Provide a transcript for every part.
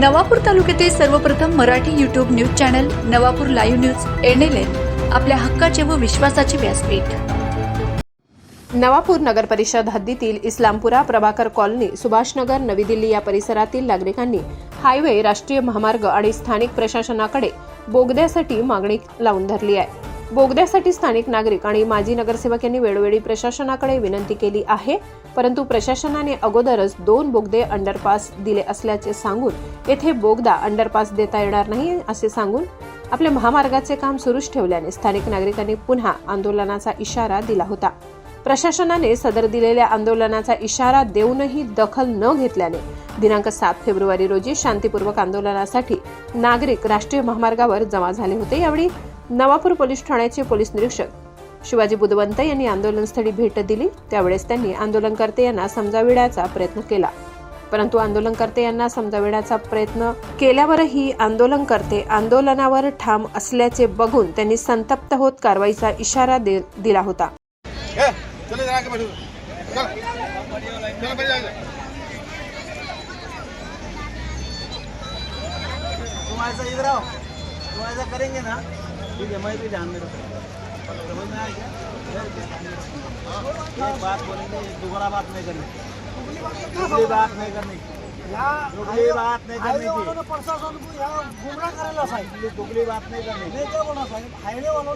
नवापूर तालुक्यातील सर्वप्रथम Marathi YouTube news channel Navapur live news N L N आपल्या हक्काचे व विश्वासाचे व्यासपीठ. नवापूर नगर परिषद हद्दीतील इस्लामपुरा प्रभाकर कॉलनी सुभाषनगर नवी दिल्ली या परिसरातील नागरिकांनी हायवे राष्ट्रीय महामार्ग आणि स्थानिक प्रशासनाकडे बोगद्यासाठी मागणी लावून धरली आहे. बोगद्यासाठी स्थानिक नागरिक आणि माजी नगरसेवक यांनी वेळोवेळी प्रशासनाकडे विनंती केली आहे. परंतु प्रशासनाने अगोदरच दोन बोगदे अंडरपास दिले असल्याचे सांगून येथे बोगदा अंडरपास देता येणार नाही असे सांगून आपल्या महामार्गाचे काम सुरूच ठेवल्याने स्थानिक नागरिकांनी पुन्हा आंदोलनाचा इशारा दिला होता. प्रशासनाने सदर दिलेल्या आंदोलनाचा इशारा देऊनही दखल न घेतल्याने दिनांक सात फेब्रुवारी रोजी शांतीपूर्वक आंदोलनासाठी नागरिक राष्ट्रीय महामार्गावर जमा झाले होते. यावेळी नवापूर पोलीस ठाण्याचे पोलीस निरीक्षक शिवाजी बुधवंत यांनी आंदोलनस्थळी भेट दिली. त्यावेळेस त्यांनी आंदोलनकर्ते यांना समजाविण्याचा प्रयत्न केला. परंतु आंदोलनकर्ते यांना समजाविण्याचा प्रयत्न केल्यावरही आंदोलनकर्ते आंदोलनावर ठाम असल्याचे बघून त्यांनी संतप्त होत कारवाईचा इशारा दे- दिला होता. करेंगे ना. ठीक है मैं भी ध्यान में रखूँ समझ में आया क्या एक बात बोलेंगे दोबारा बात नहीं करनी दूसरी बात नहीं करनी दुगली बात नहीं करनी थी प्रशासन को यहाँ गुमराह करेला साहेब दुगली- दुगली बात नहीं करनी नहीं क्या बोला साहेब हाईवे वालों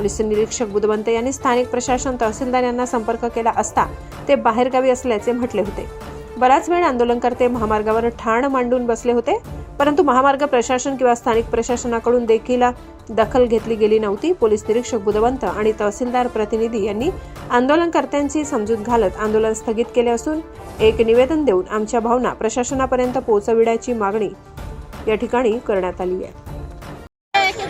पोलीस निरीक्षक बुधवंत यांनी स्थानिक प्रशासन तहसीलदार यांना संपर्क केला असता ते बाहेरगावी असल्याचे म्हटले होते. बराच वेळ आंदोलनकर्ते महामार्गावर ठाण मांडून बसले होते परंतु महामार्ग प्रशासन किंवा स्थानिक प्रशासनाकडून देखील दखल घेतली गेली नव्हती पोलीस निरीक्षक बुधवंत आणि तहसीलदार प्रतिनिधी यांनी आंदोलनकर्त्यांची समजूत घालत आंदोलन स्थगित केले असून एक निवेदन देऊन आमच्या भावना प्रशासनापर्यंत पोहोचविण्याची मागणी या ठिकाणी करण्यात आली आहे.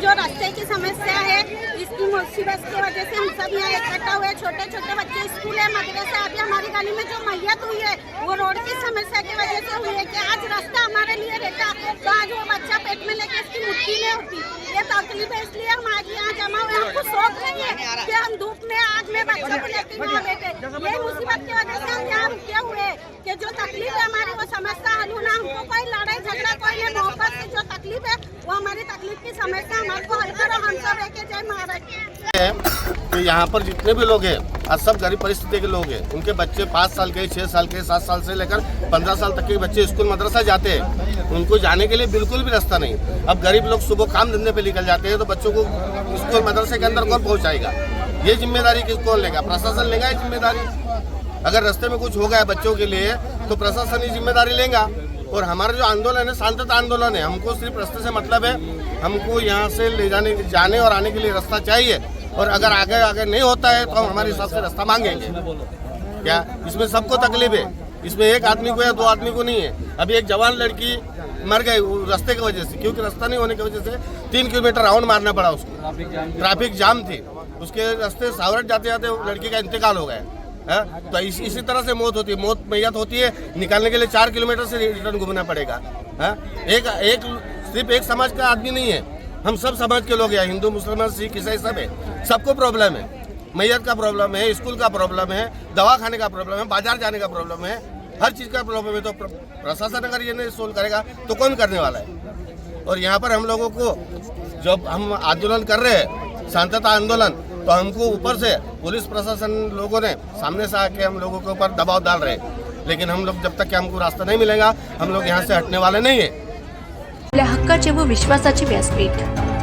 जो रास्ते की समस्या है इसकी मुसीबत की वजह से हम सब यहाँ इकट्ठा हुए छोटे छोटे बच्चे स्कूल है मदरसा। अभी हमारी गली में जो मैयत हुई है वो रोड की समस्या की वजह से हुई है कि आज रास्ता हमारे लिए रहता तो आज वो बच्चा पेट में लेके इसकी मुट्ठी नहीं होती ये तकलीफ़ है इसलिए हम आज यहाँ जमा हुए हमको शौक नहीं है कि हम धूप में आग में बच्चों को लेके वहाँ बैठे। ये मुसीबत की वजह से हम यहाँ रुके हुए कि जो तकलीफ़ है हमारी वो समस्या हल होना हमको कोई लड़ाई झगड़ा कोई नहीं मोहब्बत से जो तकलीफ़ है वो हमारी तकलीफ़ की समस्या हल करो, हम सब एक जय महाराज। है यहाँ पर जितने भी लोग हैं, आज सब गरीब परिस्थिति के लोग हैं। उनके बच्चे पाँच साल के छः साल के, सात साल से लेकर पंद्रह साल तक के बच्चे स्कूल, मदरसा जाते हैं। उनको जाने के लिए बिल्कुल भी रास्ता नहीं। अब गरीब लोग सुबह काम धंधे पे निकल जाते हैं तो बच्चों को स्कूल, मदरसे के अंदर कौन पहुँचाएगा? ये ज़िम्मेदारी किस, कौन लेगा? प्रशासन लेगा ये ज़िम्मेदारी? अगर रास्ते में कुछ हो गया बच्चों के लिए तो प्रशासन ही ज़िम्मेदारी लेगा। और हमारा जो आंदोलन है, शांतता आंदोलन है, हमको सिर्फ़ रास्ते से मतलब है, हमको यहाँ से ले जाने जाने और आने के लिए रास्ता चाहिए। और अगर आगे आगे नहीं होता है तो हम हमारे हिसाब से रास्ता मांगेंगे। क्या? इसमें सबको तकलीफ़ है। इसमें एक आदमी को या दो आदमी को नहीं है। अभी एक जवान लड़की मर गई रास्ते की वजह से, क्योंकि रास्ता नहीं होने की वजह से तीन किलोमीटर राउंड मारना पड़ा उसको। ट्रैफ़िक जाम थी। उसके रास्ते सावरट जाते जाते लड़की का इंतकाल हो गया। है? तो इस, इसी तरह से मौत होती है। मौत मैयत होती है। निकालने के लिए चार किलोमीटर से रिटर्न घूमना पड़ेगा। है? एक एक सिर्फ़ एक समाज का आदमी नहीं है। हम सब समाज के लोग हैं। हिंदू मुसलमान सिख ईसाई सब है। सबको प्रॉब्लम है। मैयत का प्रॉब्लम है स्कूल का प्रॉब्लम है दवा खाने का प्रॉब्लम है बाज़ार जाने का प्रॉब्लम है हर चीज़ का प्रॉब्लम है। तो प्रशासन अगर ये नहीं सोल्व करेगा तो कौन करने वाला है? और यहाँ पर हम लोगों को जब हम आंदोलन कर रहे हैं शांतता आंदोलन तो हमको ऊपर से पुलिस प्रशासन लोगों ने सामने से आके हम लोगों के ऊपर दबाव डाल रहे हैं। लेकिन हम लोग जब तक हमको रास्ता नहीं मिलेगा, हम लोग यहाँ से हटने वाले नहीं है। आपल्या हक्काचे व व्यासपीठ।